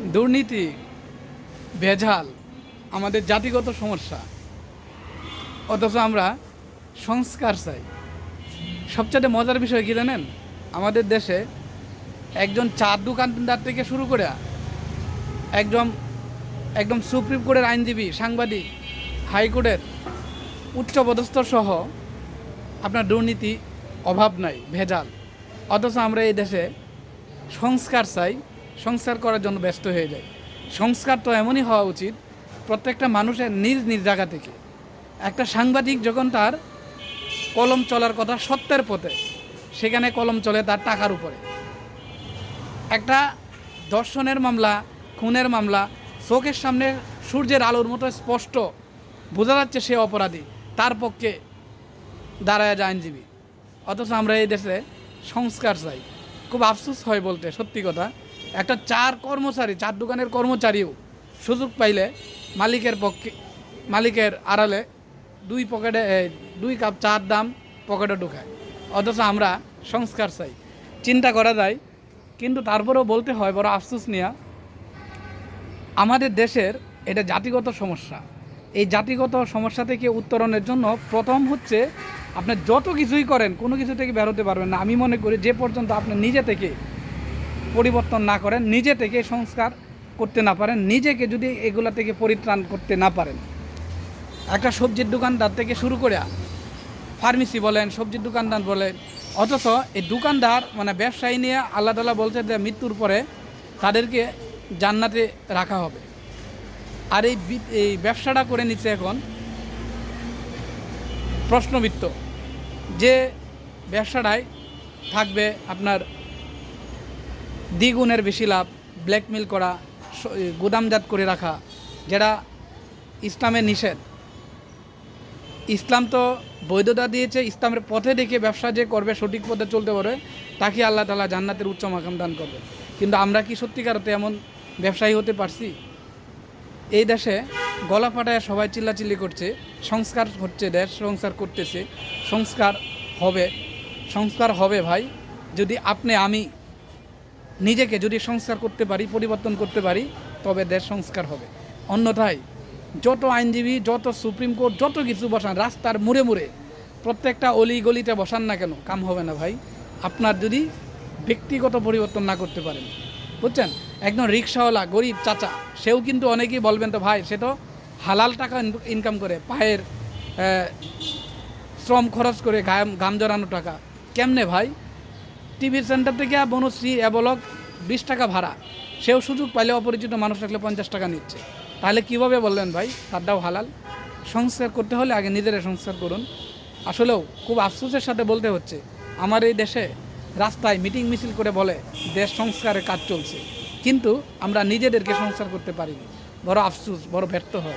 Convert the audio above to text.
দুর্নীতি, ভেজাল, আমাদের জাতিগত সমস্যা। অথচ আমরা সংস্কার চাই। সবচেয়ে মজার বিষয় কী জানেন? আমাদের দেশে একজন চার দোকানদার থেকে শুরু করে একজন একদম সুপ্রিম কোর্টের আইনজীবী, সাংবাদিক হাইকোর্টের উচ্চপদস্থ সহ আপনার দুর্নীতি অভাব নাই, ভেজাল। অথচ আমরা এই দেশে সংস্কার চাই। সংস্কার করার জন্য ব্যস্ত হয়ে যায়। সংস্কার তো এমনই হওয়া উচিত, প্রত্যেকটা মানুষের নিজ নিজ জায়গা থেকে। একটা সাংবাদিক যখন তার কলম চলার কথা সত্যের পথে, সেখানে কলম চলে তার টাকার উপরে। একটা দর্শনের মামলা, খুনের মামলা, চোখের সামনে সূর্যের আলোর মতো স্পষ্ট বোঝা যাচ্ছে সে অপরাধী, তার পক্ষে দাঁড়ায় যায় আইনজীবী। অথচ আমরা এই দেশে সংস্কার চাই। খুব আফসোস হয় বলতে, সত্যি কথা। একটা চার কর্মচারী, চার দোকানের কর্মচারীও সুযোগ পাইলে মালিকের পক্ষে, মালিকের আড়ালে দুই পকেটে দুই কাপ চার দাম পকেটে ঢুকায়। অথচ আমরা সংস্কার চাই। চিন্তা করা যায়, কিন্তু তারপরেও বলতে হয়, বড় আফসোস নিয়া, আমাদের দেশের এটা জাতিগত সমস্যা। এই জাতিগত সমস্যা থেকে উত্তরণের জন্য প্রথম হচ্ছে আপনি যত কিছুই করেন, কোনো কিছু থেকে বেরোতে পারবেন না। আমি মনে করি যে পর্যন্ত আপনি নিজে থেকে পরিবর্তন না করেন, নিজে থেকে সংস্কার করতে না পারেন, নিজেকে যদি এগুলা থেকে পরিত্রাণ করতে না পারেন। একটা সবজির দোকানদার থেকে শুরু করে ফার্মেসি বলেন, সবজির দোকানদার বলেন, অথচ এই দোকানদার মানে ব্যবসায়ী নিয়ে আল্লাহ তালা বলছে যে মৃত্যুর পরে তাদেরকে জান্নাতে রাখা হবে। আর এই এই ব্যবসাটা করে নিচ্ছে এখন প্রশ্নবিত্ত। যে ব্যবসাটায় থাকবে আপনার দ্বিগুণের বেশি লাভ ব্ল্যাকমেল করা গুদামজাত করে রাখা যেটা ইসলামের নিষেধ। ইসলাম তো বৈধতা দিয়েছে, ইসলামের পথে দেখে ব্যবসা যে করবে, সঠিক পথে চলতে পারে তাকে আল্লাহ তালা জান্নাতের উচ্চ মাকাম দান করবে। কিন্তু আমরা কি সত্যিকারতে এমন ব্যবসায়ী হতে পারছি? এই দেশে গলা ফাটায় সবাই চিল্লাচিল্লি করছে, সংস্কার হচ্ছে, দেশ সংস্কার করতেছে, সংস্কার হবে সংস্কার হবে ভাই। যদি আপনি, আমি নিজেকে যদি সংস্কার করতে পারি, পরিবর্তন করতে পারি, তবে দেশ সংস্কার হবে। অন্যথায় যত আইনজীবী, যত সুপ্রিম কোর্ট, যত কিছু বসান, রাস্তার মুড়ে মুড়ে, প্রত্যেকটা অলি গলিতে বসান না কেন, কাম হবে না ভাই। আপনার যদি ব্যক্তিগত পরিবর্তন না করতে পারেন, বুঝছেন? একদম রিক্সাওয়ালা, গরিব চাচা, সেও কিন্তু অনেকেই বলবেন তো, ভাই, সে তো হালাল টাকা ইনকাম করে, পায়ের শ্রম খরচ করে গাম গাম জড়ানো টাকা। কেমনে ভাই? টিভি সেন্টার থেকে বনশ্রী অ্যাবলক বিশ টাকা ভাড়া। সেও সুযোগ পাইলে অপরিচিত মানুষ রাখলে পঞ্চাশ টাকা নিচ্ছে। তাহলে কীভাবে বললেন ভাই? তারটাও হালাল। সংস্কার করতে হলে আগে নিজেরা সংস্কার করুন। আসলেও খুব আফসোসের সাথে বলতে হচ্ছে, আমার এই দেশে রাস্তায় মিটিং মিছিল করে বলে দেশ সংস্কারের কাজ চলছে। কিন্তু আমরা নিজেদেরকে সংস্কার করতে পারিনি। বড় আফসোস, বড় ব্যর্থ হয়।